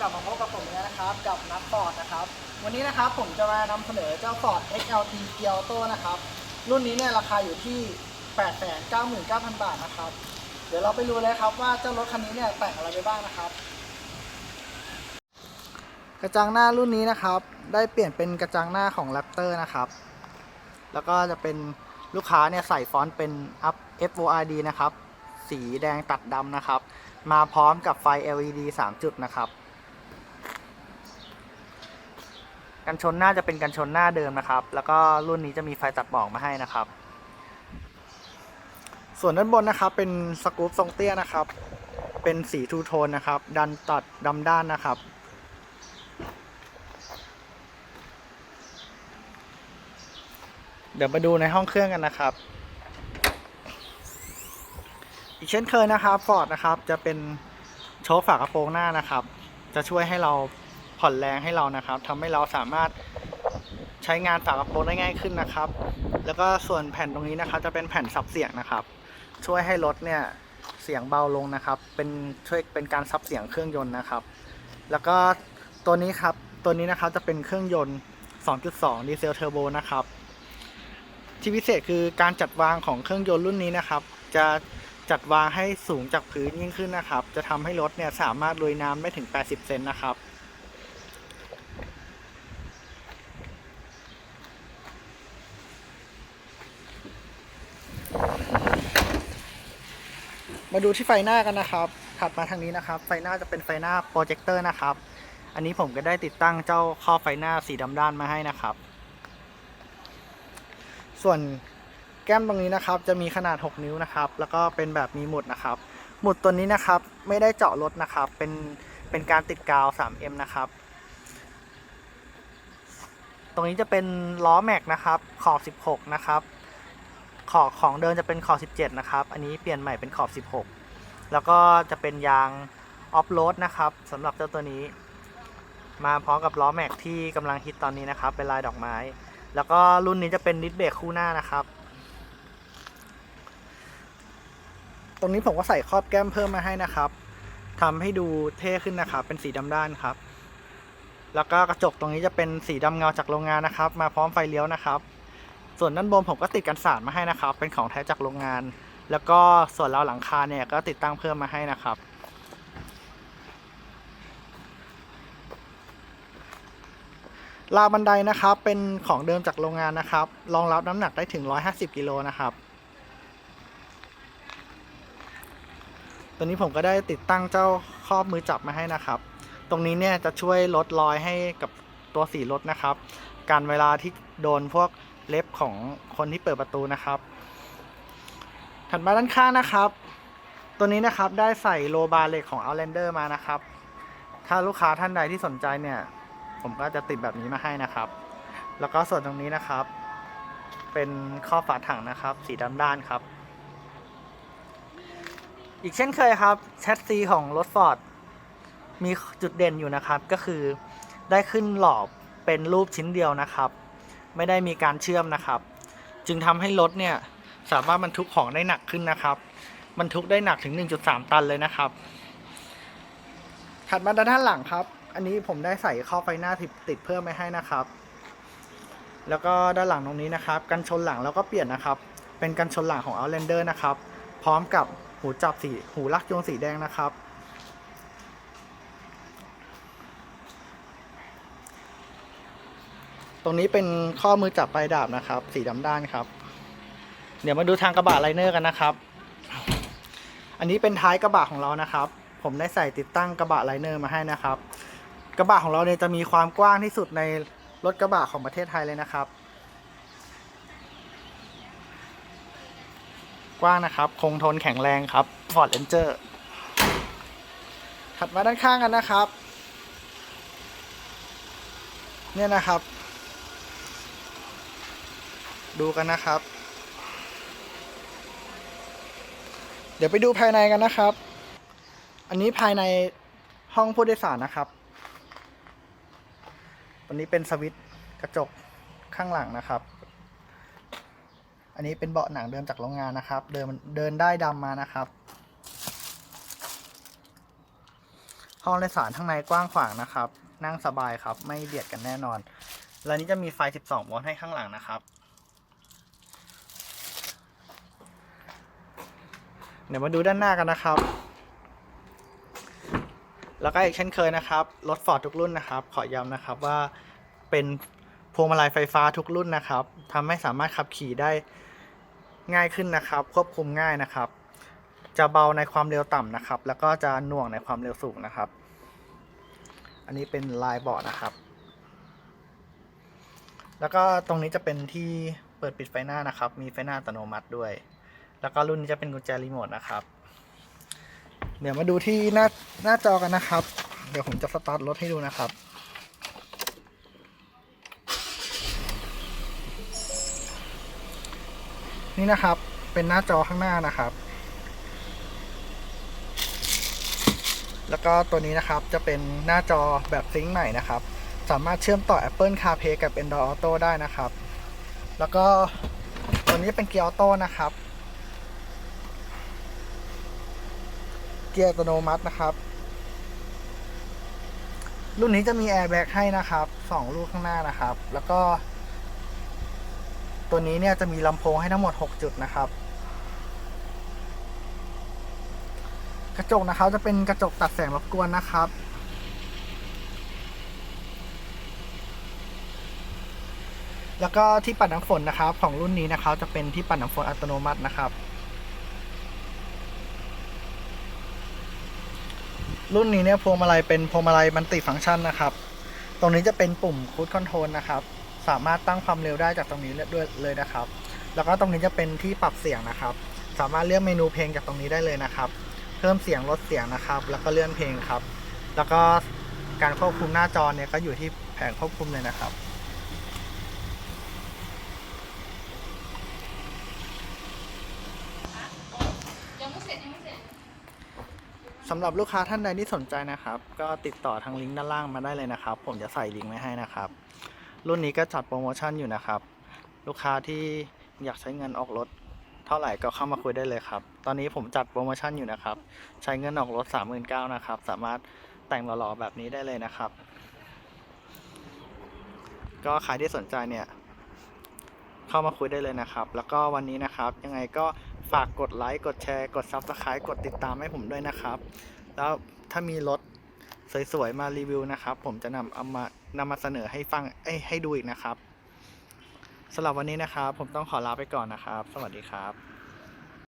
กลับมาพบกับผมแล้วนะครับกับนักฟอร์ดนะครับ วันนี้นะครับผมจะมานำเสนอเจ้า Ford XLT g i a Auto นะครับ รุ่นนี้เนี่ยราคาอยู่ที่ 899,000 บาทนะครับ เดี๋ยวเราไปดูเลยครับว่าเจ้ารถคันนี้เนี่ยแต่งอะไรไปบ้างนะครับ กระจังหน้ารุ่นนี้นะครับ ได้เปลี่ยนเป็นกระจังหน้าของ Raptor นะครับ แล้วก็จะเป็นลูกค้าเนี่ยใส่ฟอนต์เป็น Up FORD นะครับ สีแดงตัดดำนะครับ มาพร้อมกับไฟ LED 3 จุดนะครับ กันชนหน้าจะเป็นกันชนหน้าเดิมนะครับ แล้วก็รุ่นนี้จะมีไฟตัดหมอกมาให้นะครับ ส่วนด้านบนนะครับเป็นสกู๊ปทรงเตี้ยนะครับ เป็นสีทูโทนนะครับ ดันตัดดำด้านนะครับเดี๋ยวมาดูในห้องเครื่องกันนะครับ อีกเช่นเคยนะครับฟอร์ดนะครับ จะเป็นโชว์ฝากระโปรงหน้านะครับ จะช่วยให้เรา ผ่อนแรงให้เรานะครับทำให้เราสามารถใช้งานฝากระโปรงได้ง่ายขึ้นนะครับ แล้วก็ส่วนแผ่นตรงนี้นะครับ จะเป็นแผ่นซับเสียงนะครับ ช่วยให้รถเนี่ยเสียงเบาลงนะครับ เป็นช่วยเป็นการซับเสียงเครื่องยนต์นะครับ แล้วก็ตัวนี้ครับตัวนี้นะครับจะเป็นเครื่องยนต์ 2.2 ดีเซลเทอร์โบนะครับ ที่พิเศษคือการจัดวางของเครื่องยนต์รุ่นนี้นะครับ จะจัดวางให้สูงจากพื้นยิ่งขึ้นนะครับ จะทำให้รถเนี่ยสามารถลุยน้ำได้ถึง 80 เซนนะครับ มาดูที่ไฟหน้ากันนะครับ ถัดมาทางนี้นะครับ ไฟหน้าจะเป็นไฟหน้าโปรเจคเตอร์นะครับ อันนี้ผมก็ได้ติดตั้งเจ้าครอบไฟหน้าสีดำด้านมาให้นะครับ ส่วนแก้มตรงนี้นะครับ จะมีขนาด 6 นิ้วนะครับ แล้วก็เป็นแบบมีหมุดนะครับ หมุดตัวนี้นะครับไม่ได้เจาะรถนะครับ เป็นเป็นการติดกาว 3M นะครับ ตรงนี้จะเป็นล้อแม็กนะครับ ขอบ 16 นะครับ ขอบของเดิมจะเป็นขอบ 17 นะครับ อันนี้เปลี่ยนใหม่เป็นขอบ 16 แล้วก็จะเป็นยางออฟโรดนะครับสำหรับเจ้าตัวนี้ มาพร้อมกับล้อแม็กที่กำลังฮิตตอนนี้นะครับ เป็นลายดอกไม้ แล้วก็รุ่นนี้จะเป็นดิสเบรกคู่หน้านะครับ ตรงนี้ผมก็ใส่ครอบแก้มเพิ่มมาให้นะครับทำให้ดูเท่ขึ้นนะครับ เป็นสีดำด้านครับ แล้วก็กระจกตรงนี้จะเป็นสีดำเงาจากโรงงานนะครับ มาพร้อมไฟเลี้ยวนะครับ ส่วนด้านบนผมก็ติดกันสาดมาให้นะครับ เป็นของแท้จากโรงงาน แล้วก็ส่วนราวหลังคาเนี่ยก็ติดตั้งเพิ่มมาให้นะครับราวบันไดนะครับ เป็นของเดิมจากโรงงานนะครับ รองรับน้ำหนักได้ถึง 150 กิโลนะครับ ตัวนี้ผมก็ได้ติดตั้งเจ้าครอบมือจับมาให้นะครับ ตรงนี้เนี่ยจะช่วยลดรอยให้กับตัวสีรถนะครับ การเวลาที่โดนพวก เล็บของคนที่เปิดประตูนะครับ ถัดมาด้านข้างนะครับ ตัวนี้นะครับได้ใส่โลบาร์เหล็กของ Outlander มานะครับ ถ้าลูกค้าท่านใดที่สนใจเนี่ย ผมก็จะติดแบบนี้มาให้นะครับ แล้วก็ส่วนตรงนี้นะครับ เป็นข้อบฝาถังนะครับ สีดำด้านครับ อีกเช่นเคยครับแชสซีของรถฟอร์ดมีจุดเด่นอยู่นะครับก็คือได้ขึ้นหลอบเป็นรูปชิ้นเดียวนะครับ ไม่ได้มีการเชื่อมนะครับ จึงทำให้รถเนี่ยสามารถบรรทุกของได้หนักขึ้นนะครับบรรทุกได้หนักถึง 1.3 ตันเลยนะครับ ถัดมาด้านหลังครับ อันนี้ผมได้ใส่ข้อไฟหน้าติดติดเพิ่มไปให้นะครับ แล้วก็ด้านหลังตรงนี้นะครับ กันชนหลังแล้วก็เปลี่ยนนะครับ เป็นกันชนหลังของ Outlander นะครับ พร้อมกับหูจับสีหูลักยวงสีแดงนะครับ ตรงนี้เป็นข้อมือจับปลายดาบนะครับ สีดำด้านครับ เดี๋ยวมาดูทางกระบะไลเนอร์กันนะครับ อันนี้เป็นท้ายกระบะของเรานะครับ ผมได้ใส่ติดตั้งกระบะไลเนอร์มาให้นะครับ กระบะของเราเนี่ยจะมีความกว้างที่สุดในรถกระบะของประเทศไทยเลยนะครับ กว้างนะครับ คงทนแข็งแรงครับ Ford Ranger ถัดมาด้านข้างกันนะครับ เนี่ยนะครับ ดูกันนะครับ เดี๋ยวไปดูภายในกันนะครับ อันนี้ภายในห้องผู้โดยสารนะครับตัวนี้เป็นสวิตช์กระจกข้างหลังนะครับ อันนี้เป็นเบาะหนังเดิมจากโรงงานนะครับ เดินเดินได้ดำมานะครับ ห้องโดยสารข้างในกว้างขวางนะครับ นั่งสบายครับ ไม่เบียดกันแน่นอน แล้วนี้จะมีไฟ 12 โวลต์ให้ข้างหลังนะครับ เดี๋ยวมาดูด้านหน้ากันนะครับ แล้วก็อีกเช่นเคยนะครับ รถฟอร์ดทุกรุ่นนะครับ ขอย้ำนะครับว่าเป็นพวงมาลัยไฟฟ้าทุกรุ่นนะครับทำให้สามารถขับขี่ได้ง่ายขึ้นนะครับ ควบคุมง่ายนะครับ จะเบาในความเร็วต่ำนะครับ แล้วก็จะหน่วงในความเร็วสูงนะครับ อันนี้เป็นลายเบาะนะครับ แล้วก็ตรงนี้จะเป็นที่เปิดปิดไฟหน้านะครับ มีไฟหน้าอัตโนมัติด้วย แล้วก็รุ่นนี้จะเป็นกุญแจรีโมทนะครับ เดี๋ยวมาดูที่หน้าหน้าจอกันนะครับ เดี๋ยวผมจะสตาร์ทรถให้ดูนะครับนี่นะครับ เป็นหน้าจอข้างหน้านะครับ แล้วก็ตัวนี้นะครับจะเป็นหน้าจอแบบซิงค์ใหม่นะครับ สามารถเชื่อมต่อ Apple CarPlay กับ Android Auto ได้นะครับ แล้วก็ตัวนี้เป็นเกียร์ออโต้นะครับ เกียร์อัตโนมัตินะครับ รุ่นนี้จะมีแอร์แบ็กให้นะครับสองลูกข้างหน้านะครับ แล้วก็ ตัวนี้เนี่ยจะมีลำโพงให้ทั้งหมด 6 จุดนะครับ กระจกนะครับจะเป็นกระจกตัดแสงรบกวนนะครับแล้วก็ที่ปัดน้ำฝนนะครับ ของรุ่นนี้นะครับจะเป็นที่ปัดน้ำฝนอัตโนมัตินะครับ รุ่นนี้เนี่ยพวงมาลัยเป็นพวงมาลัยมันติฟังก์ชันนะครับ ตรงนี้จะเป็นปุ่มคูดคอนโทรลนะครับ สามารถตั้งความเร็วได้จากตรงนี้ด้วยเลยนะครับ แล้วก็ตรงนี้จะเป็นที่ปรับเสียงนะครับ สามารถเลือกเมนูเพลงจากตรงนี้ได้เลยนะครับ เพิ่มเสียงลดเสียงนะครับ แล้วก็เลื่อนเพลงครับ แล้วก็การควบคุมหน้าจอเนี่ยก็อยู่ที่แผงควบคุมเลยนะครับ ยังไม่เสร็จยังไม่เสร็จ สำหรับลูกค้าท่านใดที่สนใจนะครับ ก็ติดต่อทางลิงก์ด้านล่างมาได้เลยนะครับ ผมจะใส่ลิงก์ไว้ให้นะครับ รุ่นนี้ก็จัดโปรโมชั่นอยู่นะครับ ลูกค้าที่อยากใช้เงินออกรถเท่าไหร่ก็เข้ามาคุยได้เลยครับ ตอนนี้ผมจัดโปรโมชั่นอยู่นะครับ ใช้เงินออกรถ 39,000นะครับ สามารถแต่งหล่อๆแบบนี้ได้เลยนะครับ ก็ใครที่สนใจเนี่ย เข้ามาคุยได้เลยนะครับ แล้วก็วันนี้นะครับ ยังไงก็ ฝากกดไลค์กดแชร์ กด Subscribe กดติดตามให้ผมด้วยนะครับ แล้วถ้ามีรถสวยๆมารีวิวนะครับ ผมจะนำเอามานำมาเสนอให้ฟังให้ดูอีกนะครับสำหรับวันนี้นะครับ ผมต้องขอลาไปก่อนนะครับ สวัสดีครับ